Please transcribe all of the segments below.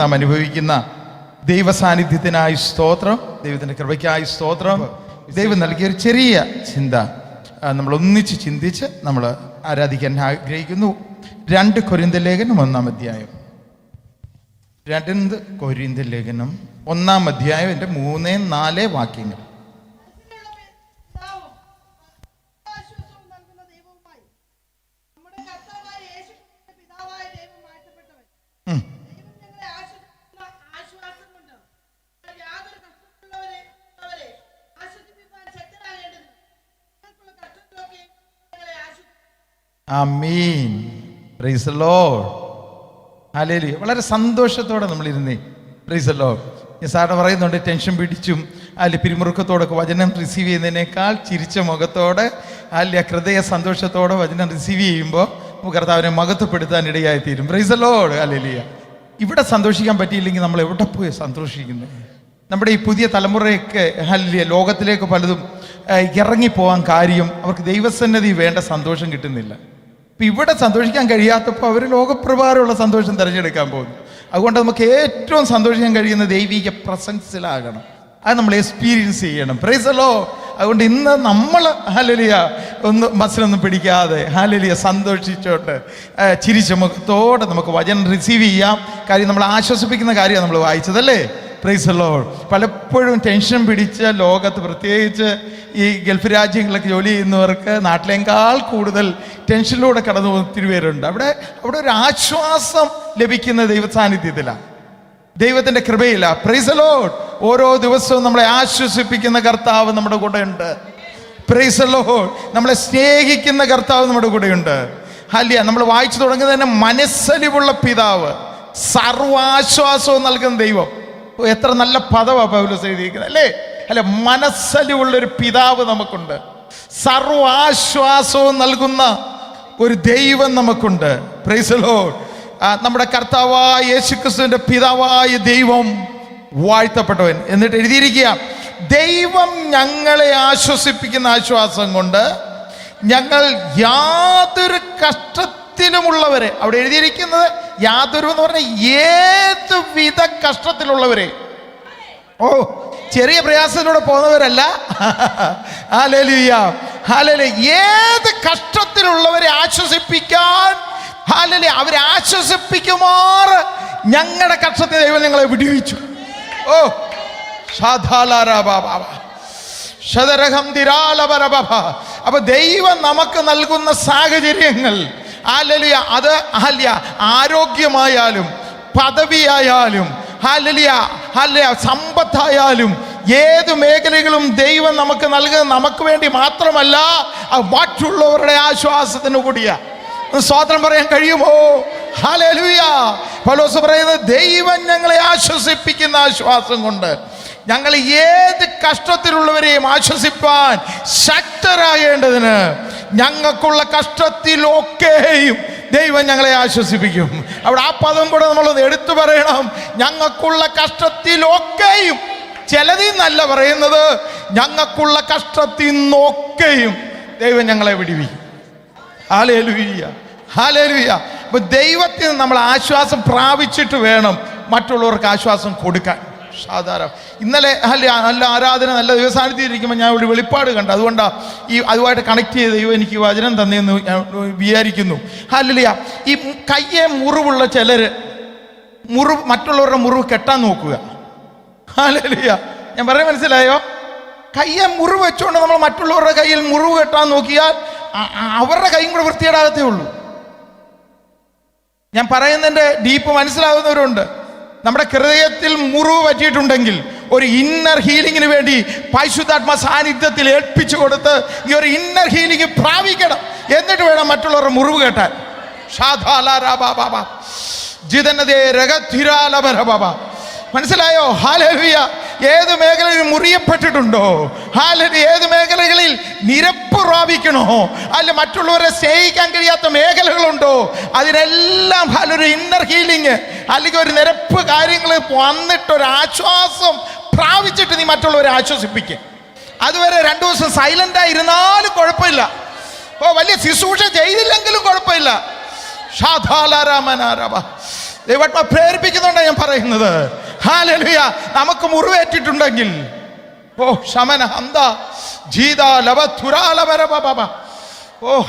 നാം അനുഭവിക്കുന്ന ദൈവ സാന്നിധ്യത്തിനായി സ്തോത്രം ദൈവത്തിന്റെ കൃപയ്ക്കായി സ്തോത്രം. ദൈവം നൽകിയ ഒരു ചെറിയ ചിന്ത. നമ്മൾ ഒന്നിച്ച് ചിന്തിച്ച് നമ്മൾ ആരാധിക്കാൻ ആഗ്രഹിക്കുന്നു. രണ്ട് കൊരിന്ത ലേഖനം ഒന്നാം അധ്യായം. രണ്ട് കൊരിന്ത ലേഖനം ഒന്നാം അധ്യായം എന്റെ മൂന്ന് നാല് വാക്യങ്ങൾ. അമീൻ പ്രൈസ് ലോഡ് വളരെ സന്തോഷത്തോടെ നമ്മൾ ഇരുന്നേ പ്രൈസ് ലോഡ് സാറിന് പറയുന്നുണ്ട് ടെൻഷൻ പിടിച്ചും അല്ലെ പിരിമുറുക്കത്തോടൊക്കെ വചനം റിസീവ് ചെയ്യുന്നതിനേക്കാൾ ചിരിച്ച മുഖത്തോടെ അല്ലെ ഹൃദയ സന്തോഷത്തോടെ വചനം റിസീവ് ചെയ്യുമ്പോൾ കർത്താവിനെ മകത്വപ്പെടുത്താൻ ഇടയായി തീരും പ്രൈസ് ലോഡ് ഇവിടെ സന്തോഷിക്കാൻ പറ്റിയില്ലെങ്കിൽ നമ്മൾ എവിടെ പോയി സന്തോഷിക്കുന്നത് നമ്മുടെ ഈ പുതിയ തലമുറയൊക്കെ അല്ലെ ലോകത്തിലേക്ക് പലതും ഇറങ്ങിപ്പോവാൻ കാര്യം അവർക്ക് ദൈവസന്നതി വേണ്ട സന്തോഷം കിട്ടുന്നില്ല. ഇപ്പം ഇവിടെ സന്തോഷിക്കാൻ കഴിയാത്തപ്പോൾ അവർ ലോകപ്രഭാരമുള്ള സന്തോഷം തിരഞ്ഞെടുക്കാൻ പോകുന്നു. അതുകൊണ്ട് നമുക്ക് ഏറ്റവും സന്തോഷിക്കാൻ കഴിയുന്ന ദൈവിക പ്രസൻസിലാകണം. അത് നമ്മൾ എക്സ്പീരിയൻസ് ചെയ്യണം. പ്രൈസലോ അതുകൊണ്ട് ഇന്ന് നമ്മൾ ഹാലലിയ ഒന്ന് മസിലൊന്നും പിടിക്കാതെ ഹാലലിയ സന്തോഷിച്ചോട്ട് ചിരിച്ച മുഖത്തോടെ നമുക്ക് വചനം റിസീവ് ചെയ്യാം. കാര്യം നമ്മൾ ആശ്വസിപ്പിക്കുന്ന കാര്യമാണ് നമ്മൾ വായിച്ചതല്ലേ പ്രൈസ് ലോഡ് പലപ്പോഴും ടെൻഷൻ പിടിച്ച ലോകത്ത് പ്രത്യേകിച്ച് ഈ ഗൾഫ് രാജ്യങ്ങളിലൊക്കെ ജോലി ചെയ്യുന്നവർക്ക് നാട്ടിലേക്കാൾ കൂടുതൽ ടെൻഷനിലൂടെ കടന്നു പോകുന്ന ഒത്തിരി പേരുണ്ട്. അവിടെ അവിടെ ഒരു ആശ്വാസം ലഭിക്കുന്ന ദൈവ സാന്നിധ്യത്തിലാണ് ദൈവത്തിന്റെ കൃപയില്ല പ്രൈസ് ലോഡ് ഓരോ ദിവസവും നമ്മളെ ആശ്വസിപ്പിക്കുന്ന കർത്താവ് നമ്മുടെ കൂടെ ഉണ്ട് പ്രൈസ് ലോഡ് നമ്മളെ സ്നേഹിക്കുന്ന കർത്താവ് നമ്മുടെ കൂടെയുണ്ട്. ഹല്യ നമ്മൾ വായിച്ചു തുടങ്ങുന്നത് തന്നെ മനസ്സലിവുള്ള പിതാവ്. സർവാശ്വാസവും നൽകുന്ന ദൈവം. എത്ര നല്ല പദവാ പൗലോസ് എഴുതിയിരിക്കുന്നത് അല്ലേ? അല്ല മനസ്സലിവുള്ളൊരു പിതാവ് നമുക്കുണ്ട്. സർവാശ്വാസവും നൽകുന്ന ഒരു ദൈവം നമുക്കുണ്ട്. പ്രൈസലോ നമ്മുടെ കർത്താവായ യേശുക്രിസ്തുവിന്റെ പിതാവായ ദൈവം വാഴ്ത്തപ്പെട്ടവൻ. എന്നിട്ട് എഴുതിയിരിക്കുക ദൈവം ഞങ്ങളെ ആശ്വസിപ്പിക്കുന്ന ആശ്വാസം കൊണ്ട് ഞങ്ങൾ യാതൊരു കഷ്ടത്തിലുമുള്ളവരെ. അവിടെ എഴുതിയിരിക്കുന്നത് യാതൊരു എന്ന് പറഞ്ഞാൽ ഏത് വിധ കഷ്ടത്തിലുള്ളവരെ. ഓ ചെറിയ പ്രയാസത്തിലൂടെ പോകുന്നവരല്ല. ഹാലലിയ ഹാലലി ഏത് കഷ്ടത്തിലുള്ളവരെ ആശ്വസിപ്പിക്കാൻ ഹാലലി അവരെ ആശ്വസിപ്പിക്കുമാർ ഞങ്ങളുടെ കഷ്ടത്തെ ദൈവം ഞങ്ങളെ വിടുവിച്ചു. ഓ അപ്പൊ ദൈവം നമുക്ക് നൽകുന്ന സാഹചര്യങ്ങൾ ഹാലലിയ അത് ഹാല്യ ആരോഗ്യമായാലും പദവിയായാലും ഹാലലിയ ഹാല്യ സമ്പത്തായാലും ഏത് മേഖലകളും ദൈവം നമുക്ക് നൽകുന്നത് നമുക്ക് വേണ്ടി മാത്രമല്ല മറ്റുള്ളവരുടെ ആശ്വാസത്തിന് കൂടിയാ. സ്വാതന്ത്ര്യം പറയാൻ കഴിയുമോ? ഹാലലുയ. പലോസ് പറയുന്നത് ദൈവം ഞങ്ങളെ ആശ്വസിപ്പിക്കുന്ന ആശ്വാസം കൊണ്ട്. ഞങ്ങൾ ഏത് കഷ്ടത്തിലുള്ളവരെയും ആശ്വസിപ്പാൻ ശക്തരാകേണ്ടതിന് ഞങ്ങൾക്കുള്ള കഷ്ടത്തിലൊക്കെയും ദൈവം ഞങ്ങളെ ആശ്വസിപ്പിക്കും. അവിടെ ആ പദം കൂടെ നമ്മളൊന്ന് എടുത്തു പറയണം. ഞങ്ങൾക്കുള്ള കഷ്ടത്തിലൊക്കെയും ചിലതിൽ നിന്നല്ല പറയുന്നത് ഞങ്ങൾക്കുള്ള കഷ്ടത്തിൽ നിന്നൊക്കെയും ദൈവം ഞങ്ങളെ വിടിവിക്കും. ഹാലേലുയ്യ ഹാലേലുയ്യ അപ്പൊ ദൈവത്തിൽ നമ്മൾ ആശ്വാസം പ്രാപിച്ചിട്ട് വേണം മറ്റുള്ളവർക്ക് ആശ്വാസം കൊടുക്കാൻ. സാധാരണ. ഇന്നലെ അല്ല നല്ല ആരാധന നല്ല ദിവസാനത്തിൽ ഇരിക്കുമ്പോൾ ഞാൻ ഒരു വെളിപ്പാട് കണ്ടു. അതുകൊണ്ടാണ് ഈ അതുമായിട്ട് കണക്ട് ചെയ്ത് ദൈവം എനിക്ക് വചനം തന്നെയെന്ന് ഞാൻ വിചാരിക്കുന്നു. ഹല്ലിയ ഈ കയ്യെ മുറിവുള്ള ചിലർ മുറിവ് മറ്റുള്ളവരുടെ മുറിവ് കെട്ടാൻ നോക്കുക. അല്ലല്ല ഞാൻ പറയാൻ മനസ്സിലായോ? കയ്യെ മുറിവ് വെച്ചുകൊണ്ട് നമ്മൾ മറ്റുള്ളവരുടെ കയ്യിൽ മുറിവ് കെട്ടാൻ നോക്കിയാൽ അവരുടെ കൈയും കൂടെ വൃത്തിയേടാകത്തേ ഉള്ളൂ. ഞാൻ പറയുന്നതിന്റെ ഡീപ്പ് മനസ്സിലാകുന്നവരുണ്ട്. നമ്മുടെ ഹൃദയത്തിൽ മുറിവ് പറ്റിയിട്ടുണ്ടെങ്കിൽ ഒരു ഇന്നർ ഹീലിങ്ങിന് വേണ്ടി പരിശുദ്ധാത്മ സാന്നിധ്യത്തിൽ ഏൽപ്പിച്ചു കൊടുത്ത് ഈ ഒരു ഇന്നർ ഹീലിംഗ് പ്രാപിക്കണം. എന്നിട്ട് വേണം മറ്റുള്ളവരുടെ മുറിവ് കേട്ടാൻ. ജിതന്നതേ ജിതനദേ രഗധിരാലഭരബാബ. മനസ്സിലായോ? ഹാലലുയ. ഏത് മേഖലയിൽ മുറിയപ്പെട്ടിട്ടുണ്ടോ? അല്ലെങ്കിൽ ഏത് മേഖലകളിൽ നിരപ്പ് പ്രാപിക്കണോ? അല്ല മറ്റുള്ളവരെ സ്നേഹിക്കാൻ കഴിയാത്ത മേഖലകളുണ്ടോ? അതിനെല്ലാം ഹാലൊരു ഇന്നർ ഹീലിംഗ് അല്ലെങ്കിൽ ഒരു നിരപ്പ് കാര്യങ്ങൾ വന്നിട്ട് ഒരു ആശ്വാസം പ്രാപിച്ചിട്ട് നീ മറ്റുള്ളവരെ ആശ്വസിപ്പിക്കുക അതുവരെ രണ്ടു ദിവസം സൈലന്റ് ആയിരുന്നാലും കുഴപ്പമില്ല. ഓ വലിയ ശുശ്രൂഷ ചെയ്തില്ലെങ്കിലും കുഴപ്പമില്ല. ഷാധാലാരാമനാരാമ ദൈവാത്മ പ്രേരിപ്പിക്കുന്നുണ്ട് ഞാൻ പറയുന്നത്. ഹാലലുയ നമുക്ക് മുറിവേറ്റിട്ടുണ്ടെങ്കിൽ. ഓ ശമന ഹന്ത ജീത ഓ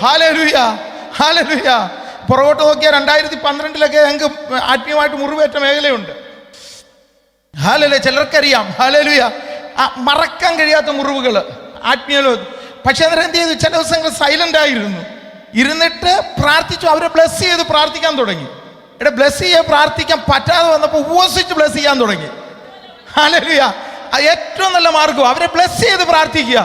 പുറകോട്ട് നോക്കിയാൽ രണ്ടായിരത്തി പന്ത്രണ്ടിലൊക്കെ ഞങ്ങൾക്ക് ആത്മീയമായിട്ട് മുറിവേറ്റ മേഖലയുണ്ട്. ഹാലലു ചിലർക്കറിയാം ഹാലലുയ. മറക്കാൻ കഴിയാത്ത മുറിവുകൾ ആത്മീയലോ. പക്ഷെ അന്നേരം എന്ത് ചെയ്തു? ചില ദിവസങ്ങൾ സൈലന്റ് ആയിരുന്നു. ഇരുന്നിട്ട് പ്രാർത്ഥിച്ചു അവരെ ബ്ലസ് ചെയ്ത് പ്രാർത്ഥിക്കാൻ തുടങ്ങി. എടാ ബ്ലസ് ചെയ്യാൻ പ്രാർത്ഥിക്കാൻ പറ്റാതെ വന്നപ്പോൾ ഉപവസിച്ച് ബ്ലസ് ചെയ്യാൻ തുടങ്ങി. ഹാലലുയ ഏറ്റവും നല്ല മാർഗം അവരെ ബ്ലസ് ചെയ്ത് പ്രാർത്ഥിക്കുക.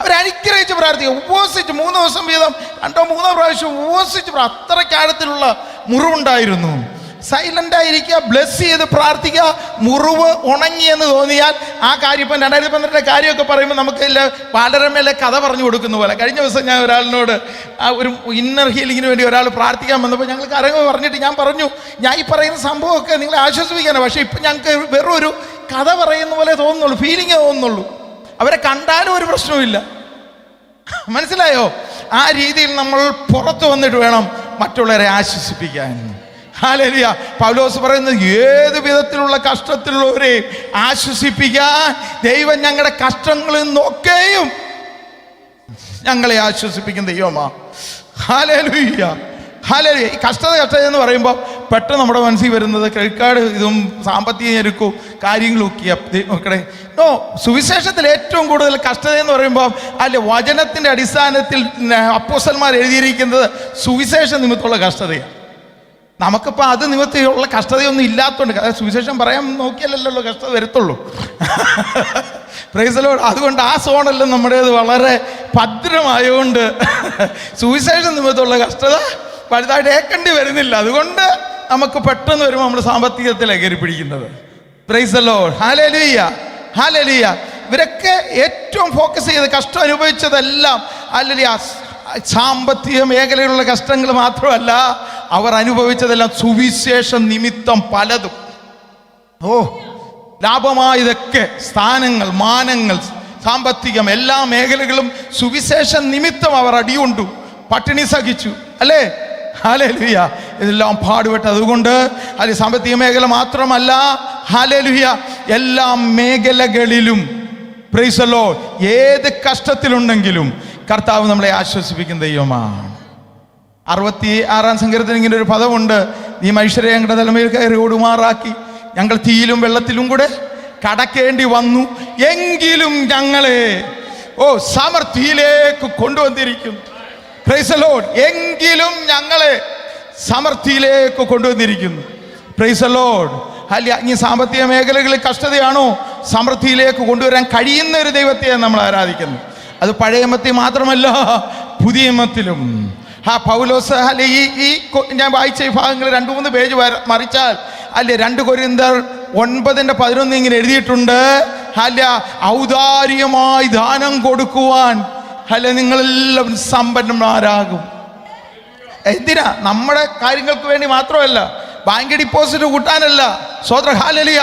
അവരെ അനുഗ്രഹിച്ച് പ്രാർത്ഥിക്കുക. ഉപവസിച്ച് മൂന്ന് ദിവസം വീതം രണ്ടോ മൂന്നോ പ്രാവശ്യം ഉപവസിച്ച് പ്രാ- അത്രയ്ക്ക് ആഴത്തിലുള്ള മുറിവുണ്ടായിരുന്നു. സൈലന്റ് ആയിരിക്കുക ബ്ലസ് ചെയ്ത് പ്രാർത്ഥിക്കുക മുറിവ് ഉണങ്ങി എന്ന് തോന്നിയാൽ ആ കാര്യം ഇപ്പം രണ്ടായിരത്തി പന്ത്രണ്ടിലെ കാര്യമൊക്കെ പറയുമ്പോൾ നമുക്ക് ഇല്ല ബാലരമയിലെ കഥ പറഞ്ഞു കൊടുക്കുന്ന പോലെ. കഴിഞ്ഞ ദിവസം ഞാൻ ഒരാളിനോട് ആ ഒരു ഇന്നർ ഹീലിങ്ങിന് വേണ്ടി ഒരാൾ പ്രാർത്ഥിക്കാൻ വന്നപ്പോൾ ഞങ്ങൾ കരങ്ങൾ പറഞ്ഞിട്ട് ഞാൻ പറഞ്ഞു ഞാൻ ഈ പറയുന്ന സംഭവമൊക്കെ നിങ്ങളെ ആശ്വസിപ്പിക്കാനാണ് പക്ഷേ ഇപ്പം ഞങ്ങൾക്ക് വെറും ഒരു കഥ പറയുന്ന പോലെ തോന്നുന്നുള്ളൂ ഫീലിംഗ് തോന്നുന്നുള്ളൂ. അവരെ കണ്ടാലും ഒരു പ്രശ്നവുമില്ല മനസ്സിലായോ? ആ രീതിയിൽ നമ്മൾ പുറത്തു വന്നിട്ട് വേണം മറ്റുള്ളവരെ ആശ്വസിപ്പിക്കാൻ. ഹാലേലിയ. പൗലോസ് പറയുന്നത് ഏത് വിധത്തിലുള്ള കഷ്ടത്തിലുള്ളവരെയും ആശ്വസിപ്പിക്കാൻ ദൈവം ഞങ്ങളുടെ കഷ്ടങ്ങളിൽ നിന്നൊക്കെയും ഞങ്ങളെ ആശ്വസിപ്പിക്കുന്ന ദൈവമാ. ഹാലലുയ്യ ഹാലലു ഈ കഷ്ടത കഷ്ടത എന്ന് പറയുമ്പോൾ പെട്ടെന്ന് നമ്മുടെ മനസ്സിൽ വരുന്നത് ക്രെഡിറ്റ് കാർഡ് ഇതും സാമ്പത്തിക ഞെരുക്കും കാര്യങ്ങളും ഒക്കെ നോക്കണേ. നോ സുവിശേഷത്തിൽ ഏറ്റവും കൂടുതൽ കഷ്ടത എന്ന് പറയുമ്പോൾ അല്ല വചനത്തിന്റെ അടിസ്ഥാനത്തിൽ അപ്പോസന്മാർ എഴുതിയിരിക്കുന്നത് സുവിശേഷ നിമിത്തമുള്ള കഷ്ടതയാണ്. നമുക്കിപ്പോൾ അത് നിമിത്തമുള്ള കഷ്ടതയൊന്നും ഇല്ലാത്തതുകൊണ്ട് അതായത് സുവിശേഷം പറയാൻ നോക്കിയാലല്ലോ കഷ്ടത വരത്തുള്ളൂ. പ്രൈസലോട് അതുകൊണ്ട് ആ സോണെല്ലാം നമ്മുടേത് വളരെ ഭദ്രമായതുകൊണ്ട് സുവിശേഷം നിമിത്തമുള്ള കഷ്ടത വലുതായിട്ട് ഏക്കേണ്ടി വരുന്നില്ല. അതുകൊണ്ട് നമുക്ക് പെട്ടെന്ന് വരുമ്പോൾ നമ്മൾ സാമ്പത്തികത്തിലേക്ക് കയറി പിടിക്കുന്നത്. പ്രൈസലോ ഹാലലിയ ഹാലലിയ ഇവരൊക്കെ ഏറ്റവും ഫോക്കസ് ചെയ്ത് കഷ്ടം അനുഭവിച്ചതെല്ലാം അല്ലെങ്കിൽ സാമ്പത്തിക മേഖലയിലുള്ള കഷ്ടങ്ങൾ മാത്രമല്ല അവർ അനുഭവിച്ചതെല്ലാം സുവിശേഷ നിമിത്തം പലതും. ഓ ലാഭമായതൊക്കെ സ്ഥാനങ്ങൾ മാനങ്ങൾ സാമ്പത്തികം എല്ലാ മേഖലകളും സുവിശേഷ നിമിത്തം അവർ അടിയുണ്ടു. പട്ടിണി സഹിച്ചു. അല്ലേ? ഹാലേലുയ ഇതെല്ലാം പാടുപെട്ട് അതുകൊണ്ട് അത് സാമ്പത്തിക മേഖല മാത്രമല്ല. ഹാലേലുയ എല്ലാ മേഖലകളിലും പ്രൈസലോ ഏത് കഷ്ടത്തിലുണ്ടെങ്കിലും കർത്താവ് നമ്മളെ ആശ്വസിപ്പിക്കുന്ന ദൈവമാണ്. അറുപത്തി ആറാം സങ്കീർത്തനം ഇങ്ങനെ ഒരു പദമുണ്ട്. നീ മനുഷ്യരെ ഞങ്ങളുടെ തലമയിൽ കയറി ഓടുമാറാക്കി. ഞങ്ങൾ തീയിലും വെള്ളത്തിലും കൂടെ കടക്കേണ്ടി വന്നു. എങ്കിലും ഞങ്ങളെ ഓ സമൃദ്ധിയിലേക്ക് കൊണ്ടുവന്നിരിക്കും. Lord. എങ്കിലും ഞങ്ങളെ സമൃദ്ധിയിലേക്ക് കൊണ്ടുവന്നിരിക്കുന്നു. പ്രൈസ് ലോഡ് അല്ല ഇനി സാമ്പത്തിക മേഖലകളിൽ കഷ്ടതയാണോ? സമൃദ്ധിയിലേക്ക് കൊണ്ടുവരാൻ കഴിയുന്ന ഒരു ദൈവത്തെയാണ് നമ്മൾ ആരാധിക്കുന്നത്. അത് പഴയ മത്തി മാത്രമല്ല പുതിയ മത്തിലും ആ പൗലോസ് അല്ലെ ഈ ഈ ഞാൻ വായിച്ച ഈ ഭാഗങ്ങൾ രണ്ട് മൂന്ന് പേജ് മറിച്ചാൽ അല്ലെ രണ്ട് കൊരിന്തർ ഒൻപതിന്റെ പതിനൊന്ന് ഇങ്ങനെ എഴുതിയിട്ടുണ്ട്. അല്ല ഔദാര്യമായി ദാനം കൊടുക്കുവാൻ അല്ല നിങ്ങളെല്ലാം സമ്പന്നന്മാരാകും. എന്തിനാ? നമ്മുടെ കാര്യങ്ങൾക്ക് വേണ്ടി മാത്രമല്ല ബാങ്ക് ഡിപ്പോസിറ്റ് കൂട്ടാനല്ല. സ്വത്ര ഹാലലിയ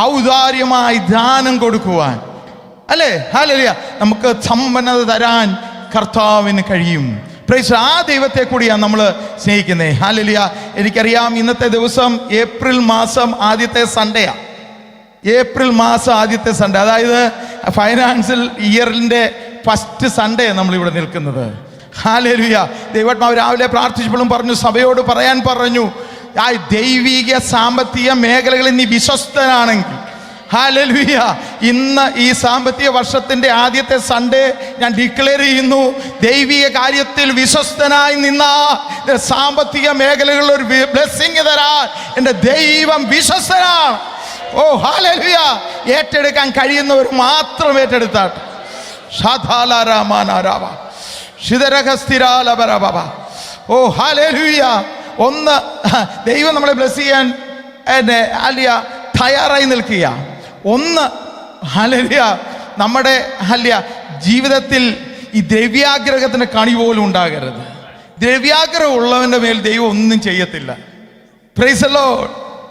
ഔദാര്യമായി ദാനം കൊടുക്കുവാൻ. അല്ലേ ഹാലലിയ നമുക്ക് സമ്പന്നത തരാൻ കർത്താവിന് കഴിയും. പ്രൈസ് ആ ദൈവത്തെ കൂടിയാണ് നമ്മൾ സ്നേഹിക്കുന്നത് ഹാലലിയ എനിക്കറിയാം ഇന്നത്തെ ദിവസം ഏപ്രിൽ മാസം ആദ്യത്തെ സൺഡേയാണ് ഏപ്രിൽ മാസം ആദ്യത്തെ സൺഡേ അതായത് ഫൈനാൻഷ്യൽ ഇയറിന്റെ ഫസ്റ്റ് സൺഡേ നമ്മളിവിടെ നിൽക്കുന്നത്. ഹാലലിയ ദൈവത്മാവ് രാവിലെ പ്രാർത്ഥിച്ചപ്പോഴും പറഞ്ഞു സഭയോട് പറയാൻ പറഞ്ഞു ആ ദൈവിക സാമ്പത്തിക മേഖലകളിൽ നീ വിശ്വസ്തനാണെങ്കിൽ ഹാലലുയ ഇന്ന് ഈ സാമ്പത്തിക വർഷത്തിന്റെ ആദ്യത്തെ സൺഡേ ഞാൻ ഡിക്ലെയർ ചെയ്യുന്നു. ദൈവിക കാര്യത്തിൽ വിശ്വസ്തനായി നിന്ന. സാമ്പത്തിക മേഖലകളിൽ ഒരു ബ്ലെസ്സിങ് തരാൻ. എന്റെ ദൈവം വിശ്വസ്തനാണ്. ഓ ഹാലലുയ ഏറ്റെടുക്കാൻ കഴിയുന്നവർ മാത്രം ഏറ്റെടുത്താട്ട്. ഷാധാലാരാമാനാരാവ ശിതരഹസ്ഥിരാലപരബ ഓ ഹാലലുയ ഒന്ന് ദൈവം നമ്മളെ ബ്ലെസ് ചെയ്യാൻ എന്നെ അലിയ തയ്യാറായി നിൽക്കുക ഒന്ന് ഹലരിയ നമ്മുടെ ഹല്യ ജീവിതത്തിൽ ഈ ദ്രവ്യാഗ്രഹത്തിന് കണി പോലും ഉണ്ടാകരുത്. ദ്രവ്യാഗ്രഹം ഉള്ളവന്റെ മേൽ ദൈവം ഒന്നും ചെയ്യത്തില്ല. പ്രൈസല്ലോ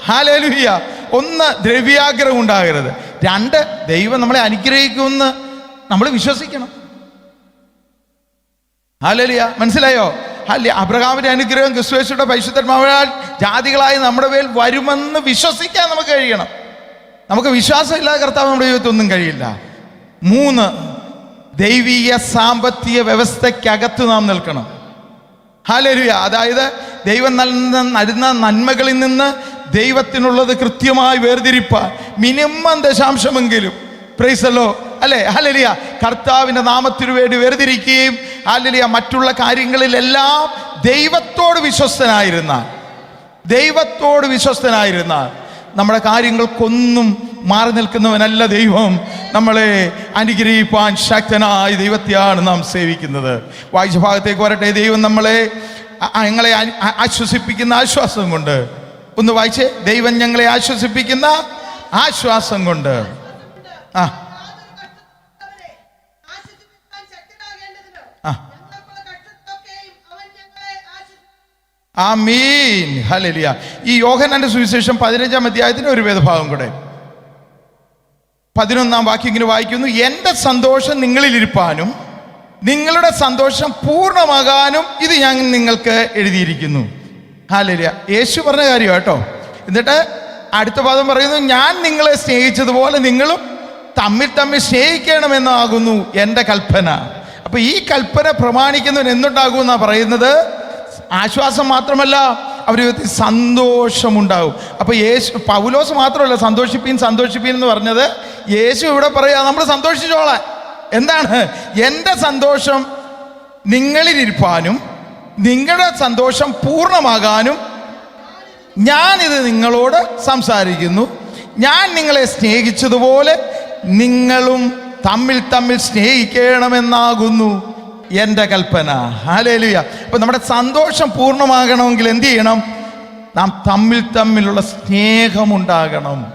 ഹാലലുഹിയ ഒന്ന് ദ്രവ്യാഗ്രഹം ഉണ്ടാകരുത്. രണ്ട് ദൈവം നമ്മളെ അനുഗ്രഹിക്കുമെന്ന് നമ്മൾ വിശ്വസിക്കണം. ഹാലലിയ മനസ്സിലായോ? അല്ലെ അബ്രഹാമിന്റെ അനുഗ്രഹം ക്രിസ്തുവേശയുടെ പരിശുദ്ധന്മാരാൽ ജാതികളായി നമ്മുടെ മേൽ വരുമെന്ന് വിശ്വസിക്കാൻ നമുക്ക് കഴിയണം. നമുക്ക് വിശ്വാസമില്ലാതെ കർത്താവ് നമ്മുടെ ജീവിതത്തിൽ ഒന്നും കഴിയില്ല. മൂന്ന് ദൈവീയ സാമ്പത്തിക വ്യവസ്ഥയ്ക്കകത്ത് നാം നിൽക്കണം. ഹാലരുയ അതായത് ദൈവം നൽകുന്ന നരുന്ന നന്മകളിൽ നിന്ന് ദൈവത്തിനുള്ളത് കൃത്യമായി വേർതിരിപ്പ. മിനിമം ദശാംശമെങ്കിലും. പ്രൈസല്ലോ അല്ലേ? ഹലലിയ കർത്താവിന്റെ നാമത്തിനു വേണ്ടി വേർതിരിക്കുകയും ഹലലിയ മറ്റുള്ള കാര്യങ്ങളിലെല്ലാം ദൈവത്തോട് വിശ്വസ്തനായിരുന്നാൽ ദൈവത്തോട് വിശ്വസ്തനായിരുന്നാൽ നമ്മുടെ കാര്യങ്ങൾക്കൊന്നും മാറി നിൽക്കുന്നവനല്ല ദൈവം. നമ്മളെ അനുഗ്രഹിപ്പാൻ ശക്തനായ ദൈവത്തെയാണ് നാം സേവിക്കുന്നത്. വായിച്ച ഭാഗത്തേക്ക് വരട്ടെ. ദൈവം നമ്മളെ ഞങ്ങളെ ആശ്വസിപ്പിക്കുന്ന ആശ്വാസം കൊണ്ട്. ഒന്ന് വായിച്ചേ. ദൈവം ഞങ്ങളെ ആശ്വസിപ്പിക്കുന്ന ആശ്വാസം കൊണ്ട്. ആ. ആമീൻ. ഹല്ലേലൂയ. ഈ യോഹനന്റെ സുവിശേഷം പതിനഞ്ചാം അധ്യായത്തിന് ഒരു വേദഭാഗം കൂടെ. പതിനൊന്നാം വാക്യം ഇങ്ങനെ വായിക്കുന്നു. എന്റെ സന്തോഷം നിങ്ങളിലിരിപ്പാനും നിങ്ങളുടെ സന്തോഷം പൂർണമാകാനും ഇത് ഞാൻ നിങ്ങൾക്ക് എഴുതിയിരിക്കുന്നു. ഹാലരിയ യേശു പറഞ്ഞ കാര്യം കേട്ടോ. എന്നിട്ട് അടുത്ത പാദം പറയുന്നു ഞാൻ നിങ്ങളെ സ്നേഹിച്ചതുപോലെ നിങ്ങളും തമ്മിൽ തമ്മിൽ സ്നേഹിക്കണമെന്നാകുന്നു എന്റെ കൽപ്പന. അപ്പൊ ഈ കൽപ്പന പ്രമാണിക്കുന്നവൻ എന്തുണ്ടാകുമെന്നാ പറയുന്നത്? ആശ്വാസം മാത്രമല്ല അവർ സന്തോഷമുണ്ടാവും. അപ്പോൾ അപ്പൊ യേശു പൗലോസ് മാത്രമല്ല സന്തോഷിപ്പീൻ സന്തോഷിപ്പീൻ എന്ന് പറഞ്ഞത് യേശു ഇവിടെ പറയുക നമ്മൾ സന്തോഷിച്ചോളെ. എന്താണ്? എന്റെ സന്തോഷം നിങ്ങളിലിരിപ്പാനും നിങ്ങളുടെ സന്തോഷം പൂർണമാകാനും ഞാനിത് നിങ്ങളോട് സംസാരിക്കുന്നു. ഞാൻ നിങ്ങളെ സ്നേഹിച്ചതുപോലെ നിങ്ങളും തമ്മിൽ തമ്മിൽ സ്നേഹിക്കണമെന്നാകുന്നു. എന്റെ കൽപ്പന. ഹാലേലുയ അപ്പം നമ്മുടെ സന്തോഷം പൂർണമാകണമെങ്കിൽ എന്ത് ചെയ്യണം? നാം തമ്മിൽ തമ്മിലുള്ള സ്നേഹമുണ്ടാകണം.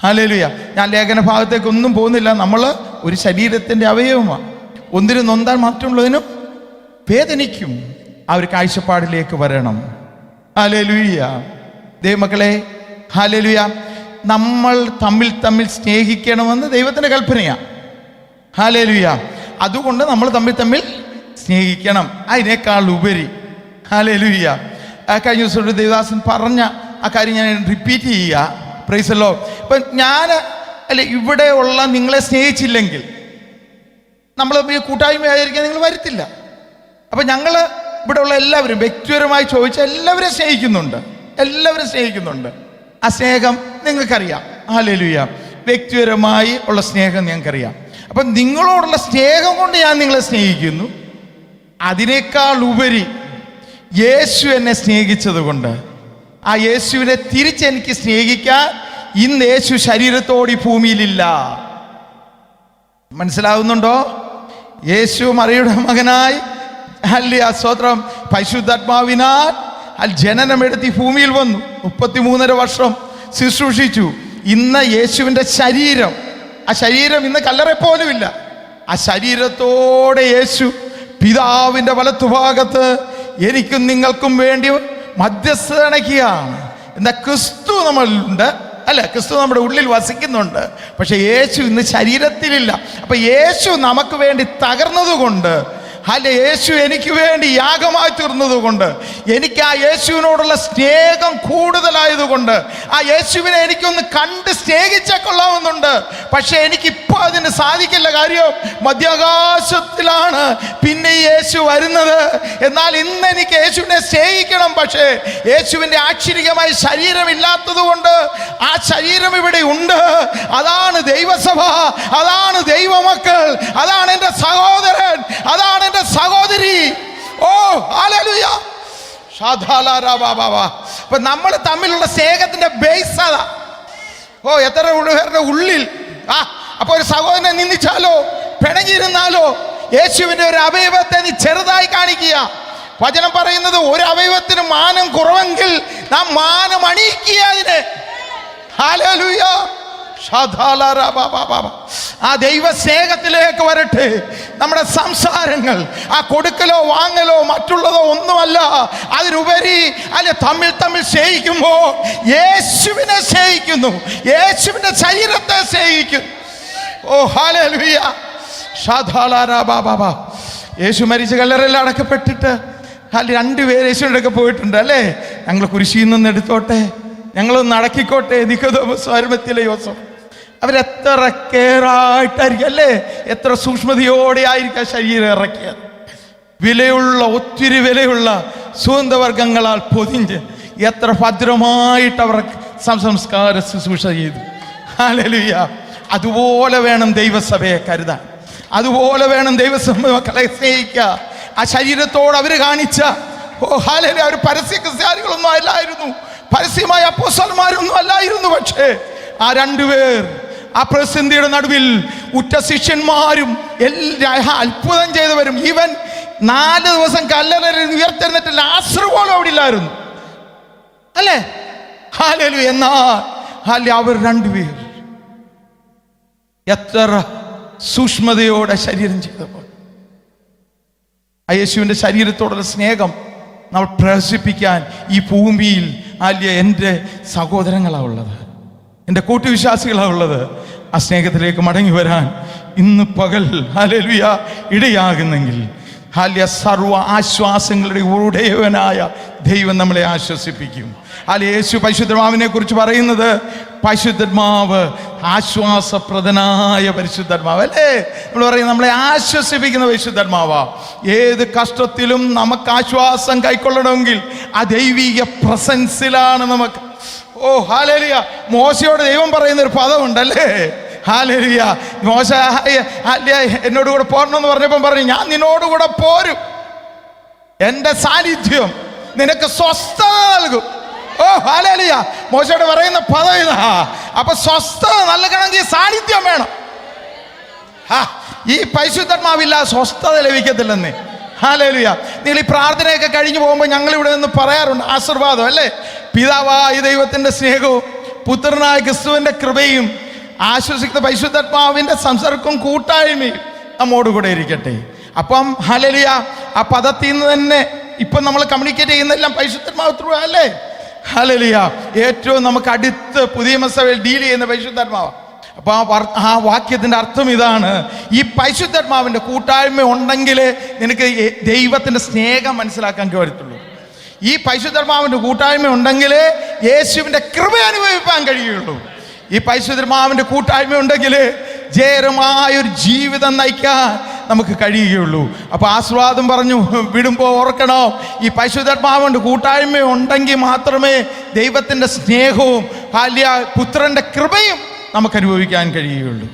ഹാലേലുയ ഞാൻ ലേഖന ഭാഗത്തേക്ക് ഒന്നും പോകുന്നില്ല. നമ്മൾ ഒരു ശരീരത്തിന്റെ അവയവമാണ്. ഒന്നിനും നൊന്താൽ മറ്റുള്ളതിനും വേദനിക്കും ആ ഒരു കാഴ്ചപ്പാടിലേക്ക് വരണം. ഹാലേലുയ ദൈവമക്കളെ ഹാലേലുയ നമ്മൾ തമ്മിൽ തമ്മിൽ സ്നേഹിക്കണമെന്ന് ദൈവത്തിന്റെ കൽപ്പനയാണ് ഹാലേലുയ അതുകൊണ്ട് നമ്മൾ തമ്മിൽ തമ്മിൽ സ്നേഹിക്കണം. അതിനേക്കാൾ ഉപരി. ഹാലേലുയ ആ കഴിഞ്ഞ ദിവസം ദേവദാസൻ പറഞ്ഞ ആ കാര്യം ഞാൻ റിപ്പീറ്റ് ചെയ്യുക. പ്രൈസല്ലോ ഇപ്പം ഞാൻ അല്ലെ ഇവിടെ ഉള്ള നിങ്ങളെ സ്നേഹിച്ചില്ലെങ്കിൽ നമ്മൾ ഈ കൂട്ടായ്മ ആയിരിക്കാൻ നിങ്ങൾ വരത്തില്ല. അപ്പം ഞങ്ങൾ ഇവിടെ ഉള്ള എല്ലാവരും വ്യക്തിപരമായി ചോദിച്ച എല്ലാവരും സ്നേഹിക്കുന്നുണ്ട്. എല്ലാവരും സ്നേഹിക്കുന്നുണ്ട്. ആ സ്നേഹം നിങ്ങൾക്കറിയാം. ആ ഹാലേലുയ വ്യക്തിപരമായി ഉള്ള സ്നേഹം ഞങ്ങൾക്കറിയാം അപ്പം നിങ്ങളോടുള്ള സ്നേഹം കൊണ്ട് ഞാൻ നിങ്ങളെ സ്നേഹിക്കുന്നു. അതിനേക്കാൾ ഉപരി യേശു എന്നെ സ്നേഹിച്ചത് കൊണ്ട്. ആ യേശുവിനെ തിരിച്ചെനിക്ക് സ്നേഹിക്കാൻ ഇന്ന് യേശു ശരീരത്തോടി ഭൂമിയിലില്ല. മനസ്സിലാവുന്നുണ്ടോ? യേശു മറിയുടെ മകനായി. അല്ല സ്തോത്രം. പരിശുദ്ധാത്മാവിനാൽ അൽ ജനനമെടുത്ത് ഭൂമിയിൽ വന്നു. മുപ്പത്തി മൂന്നര വർഷം ശുശ്രൂഷിച്ചു. ഇന്ന് യേശുവിന്റെ ശരീരം ആ ശരീരം ഇന്ന് കല്ലറ പോലുമില്ല ആ ശരീരത്തോടെ യേശു പിതാവിന്റെ വലത്തുഭാഗത്ത് എനിക്കും നിങ്ങൾക്കും വേണ്ടി മധ്യസ്ഥണയ്ക്കുകയാണ് എന്താ ക്രിസ്തു നമ്മളുണ്ട്. അല്ല ക്രിസ്തു നമ്മുടെ ഉള്ളിൽ വസിക്കുന്നുണ്ട്. പക്ഷെ യേശു ഇന്ന് ശരീരത്തിലില്ല. അപ്പൊ യേശു നമുക്ക് വേണ്ടി തകർന്നതുകൊണ്ട് അല്ല യേശു എനിക്ക് വേണ്ടി യാഗമായി തീർന്നതുകൊണ്ട് എനിക്ക് ആ യേശുവിനോടുള്ള സ്നേഹം കൂടുതലായതുകൊണ്ട് ആ യേശുവിനെ എനിക്കൊന്ന് കണ്ട് സ്നേഹിച്ച കൊള്ളാമെന്നുണ്ട്. പക്ഷെ എനിക്കിപ്പോൾ അതിന് സാധിക്കില്ല കാര്യം മധ്യാകാശത്തിലാണ് പിന്നെ ഈ യേശു വരുന്നത്. എന്നാൽ ഇന്ന് എനിക്ക് യേശുവിനെ സ്നേഹിക്കണം പക്ഷേ യേശുവിന്റെ ആക്ഷരികമായ ശരീരമില്ലാത്തത് കൊണ്ട് ആ ശരീരം ഇവിടെ ഉണ്ട്. അതാണ് ദൈവസഭ അതാണ് ദൈവമക്കൾ അതാണ് എന്റെ സഹോദരൻ. സഹോദരി ഓ അപ്പൊ നമ്മൾ തമ്മിലുള്ള സ്നേഹത്തിന്റെ ബേസ് അതാ. ഓ എത്ര പേരുടെ ഉള്ളിൽ. ആ അപ്പൊ ഒരു സഹോദരനെ നിന്ദിച്ചാലോ? പിണങ്ങിയിരുന്നാലോ? യേശുവിന്റെ ഒരു അവയവത്തെ നീ ചെറുതായി കാണിക്കുക. വചനം പറയുന്നത് ഒരു അവയവത്തിന് മാനം കുറവെങ്കിൽ നാം മാനം അണിയിക്കുക അതിന്. ഹല്ലേലൂയ. ആ ദൈവ സ്നേഹത്തിലേക്ക് വരട്ടെ. നമ്മുടെ സംസാരങ്ങൾ ആ കൊടുക്കലോ വാങ്ങലോ മറ്റുള്ളതോ ഒന്നുമല്ല. അതിനുപരി അല്ലെ തമ്മിൽ തമ്മിൽ സ്നേഹിക്കുമ്പോ യേശുവിനെ സ്നേഹിക്കുന്നു. യേശുവിന്റെ ശരീരത്തെ സ്നേഹിക്കുന്നു. ഓ ഹാലുയാ യേശു മരിച്ച കല്ലറയിൽ അടക്കപ്പെട്ടിട്ട് അല്ല രണ്ടുപേര് ഒക്കെ പോയിട്ടുണ്ട് അല്ലേ? ഞങ്ങൾ കുരിശിയിൽ നിന്ന് എടുത്തോട്ടെ. ഞങ്ങളൊന്ന് അടക്കിക്കോട്ടെ നിക്കോമത്തിലെ യോസം അവരെത്ര കെയറായിട്ടായിരിക്കും അല്ലേ? എത്ര സൂക്ഷ്മതയോടെ ആയിരിക്കും ശരീരം ഇറക്കിയത്. വിലയുള്ള ഒത്തിരി വിലയുള്ള സുഗന്ധവർഗങ്ങളാൽ പൊതിഞ്ഞ് എത്ര ഭദ്രമായിട്ട് അവർ സംസ്കാര ശുശ്രൂഷ ചെയ്തു. ഹാലലുയ്യ അതുപോലെ വേണം ദൈവസഭയെ കരുതാൻ. അതുപോലെ വേണം ദൈവസഭ മക്കളെ സ്നേഹിക്കുക. ആ ശരീരത്തോട് അവർ കാണിച്ച ഓ ഹാലലു അവർ പരസ്യ ക്രിസ്ത്യാനികളൊന്നും അല്ലായിരുന്നു. പരസ്യമായ അപ്പോസന്മാരൊന്നും അല്ലായിരുന്നു പക്ഷേ ആ രണ്ടുപേർ ആ പ്രതിസന്ധിയുടെ നടുവിൽ ഉറ്റ ശിഷ്യന്മാരും എല്ലാ അത്ഭുതം ചെയ്തവരും. ഈവൻ നാല് ദിവസം കല്ലറ ഉയർത്തെഴുന്നിട്ട് ലാസർ പോലും അവിടെ ഇല്ലായിരുന്നു. അല്ലേ? ഹാലലു എന്നാൽ ഹാല അവർ രണ്ടുപേർ എത്ര സൂക്ഷ്മതയോടെ ശരീരം ചെയ്തപ്പോൾ. ആ യേശുവിന്റെ ശരീരത്തോടുള്ള സ്നേഹം നമ്മൾ പ്രദർശിപ്പിക്കാൻ ഈ ഭൂമിയിൽ ആല്യ എന്റെ സഹോദരങ്ങളാണ് ഉള്ളത്. എന്റെ കൂട്ടുവിശ്വാസികളാണ് ഉള്ളത്. ആ സ്നേഹത്തിലേക്ക് മടങ്ങി വരാൻ ഇന്ന് പകൽ ഹലലുയ ഇടയാകുന്നെങ്കിൽ. ഹാല്യ സർവ ആശ്വാസങ്ങളുടെ ഉടയവനായ ദൈവം നമ്മളെ ആശ്വസിപ്പിക്കും. അല്ല യേശു പരിശുദ്ധമാവിനെ കുറിച്ച് പറയുന്നത് പരിശുദ്ധമാവ് ആശ്വാസപ്രദനായ പരിശുദ്ധമാവ് അല്ലേ? നമ്മൾ പറയും നമ്മളെ ആശ്വസിപ്പിക്കുന്ന പരിശുദ്ധമാവാ ഏത് കഷ്ടത്തിലും നമുക്ക് ആശ്വാസം കൈക്കൊള്ളണമെങ്കിൽ ആ ദൈവിക പ്രസൻസിലാണ് നമുക്ക് ഓ ഹാലേലിയ. മോശയോട് ദൈവം പറയുന്ന ഒരു പദമുണ്ടല്ലേ? ഹാലേലിയ. മോശ എന്നോട് കൂടെ പോരണമെന്ന് പറഞ്ഞപ്പം പറഞ്ഞു ഞാൻ നിന്നോട് കൂടെ പോരും. എന്റെ സാന്നിധ്യം നിനക്ക് സ്വസ്ഥത നൽകും. ഓ ഹാലേലിയ. മോശയോട് പറയുന്ന പദം ഇതാ. അപ്പൊ സ്വസ്ഥത നൽകണമെങ്കിൽ സാന്നിധ്യം വേണം. ഈ പരിശുദ്ധാത്മാവില്ല സ്വസ്ഥത ലഭിക്കത്തില്ലെന്നേ. ഹാലേലുയ. നിങ്ങൾ ഈ പ്രാർത്ഥനയൊക്കെ കഴിഞ്ഞു പോകുമ്പോൾ ഞങ്ങൾ ഇവിടെ നിന്ന് പറയാറുണ്ട് ആശീർവാദം അല്ലേ? പിതാവായ ദൈവത്തിന്റെ സ്നേഹവും പുത്രനായ ക്രിസ്തുവിന്റെ കൃപയും ആശ്വസിക്കുന്ന പരിശുദ്ധാത്മാവിന്റെ സംസർഗവും കൂട്ടായ്മയും നമ്മോട് കൂടെ ഇരിക്കട്ടെ. അപ്പം ഹലലിയ ആ പദത്തിൽ നിന്ന് തന്നെ ഇപ്പം നമ്മൾ കമ്മ്യൂണിക്കേറ്റ് ചെയ്യുന്നതെല്ലാം പരിശുദ്ധാത്മാവ് ത്രൂ അല്ലേ? ഹലലിയ ഏറ്റവും നമുക്ക് അടുത്ത് പുതിയ മസവയിൽ ഡീൽ ചെയ്യുന്ന പരിശുദ്ധാത്മാവ്. അപ്പൊ ആ ആ വാക്യത്തിന്റെ അർത്ഥം ഇതാണ്. ഈ പരിശുദ്ധാത്മാവിന്റെ കൂട്ടായ്മ ഉണ്ടെങ്കിൽ നിനക്ക് ദൈവത്തിന്റെ സ്നേഹം മനസ്സിലാക്കാൻ വരത്തുള്ളൂ ഈ പരിശുദ്ധർമാവിന്റെ കൂട്ടായ്മ ഉണ്ടെങ്കിൽ യേശുവിന്റെ കൃപ അനുഭവിക്കാൻ കഴിയുള്ളൂ. ഈ പരിശുദ്ധർമാവിന്റെ കൂട്ടായ്മ ഉണ്ടെങ്കിൽ ജയരമായൊരു ജീവിതം നയിക്കാൻ നമുക്ക് കഴിയുകയുള്ളൂ. അപ്പോൾ ആസ്വാദം പറഞ്ഞു വിടുമ്പോൾ ഓർക്കണം? ഈ പരിശുദ്ധാത്മാവിന്റെ കൂട്ടായ്മ ഉണ്ടെങ്കിൽ മാത്രമേ ദൈവത്തിന്റെ സ്നേഹവും അല്യ പുത്രന്റെ കൃപയും നമുക്ക് അനുഭവിക്കാൻ കഴിയുകയുള്ളൂ.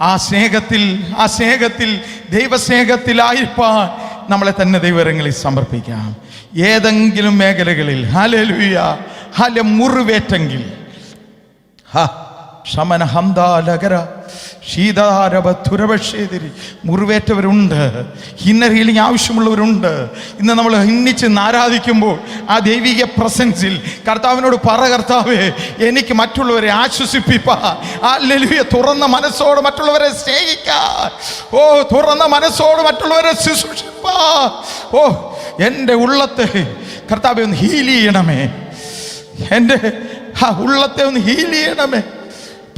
ആ സ്നേഹത്തിൽ ആ സ്നേഹത്തിൽ ദൈവസ്നേഹത്തിലായിരിക്കാൻ നമ്മളെ തന്നെ ദൈവരങ്ങളിൽ സമർപ്പിക്കാം. ഏതെങ്കിലും മേഖലകളിൽ ഹലലുയ ഹല മുറിവേറ്റെങ്കിൽ. ശമന മുറിവേറ്റവരുണ്ട് ഇന്നർ ഹീലിംഗ് ആവശ്യമുള്ളവരുണ്ട്. ഇന്ന് നമ്മൾ ഹിന്നിച്ച് ആരാധിക്കുമ്പോൾ ആ ദൈവിക പ്രസൻസിൽ കർത്താവിനോട് പറ കർത്താവേ എനിക്ക് മറ്റുള്ളവരെ ആശ്വസിപ്പിപ്പാ. ആ തുറന്ന മനസ്സോട് മറ്റുള്ളവരെ സ്നേഹിക്കാൻ ഓ തുറന്ന മനസ്സോട് മറ്റുള്ളവരെ ശുശ്രൂഷിപ്പാ. ഓ എന്റെ ഉള്ളത്തെ കർത്താവെ ഒന്ന് ഹീൽ ചെയ്യണമേ. എന്റെ ആ ഉള്ളത്തെ ഒന്ന് ഹീൽ ചെയ്യണമേ.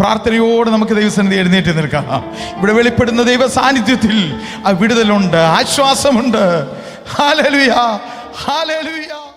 പ്രാർത്ഥനയോട് നമുക്ക് ദൈവസന്നിധി എഴുന്നേറ്റ് നിൽക്കാം. ഇവിടെ വെളിപ്പെടുന്ന ദൈവ സാന്നിധ്യത്തിൽ ആ വിടുതലുണ്ട് ആശ്വാസമുണ്ട്. ഹാലലുയ ഹാലലുയ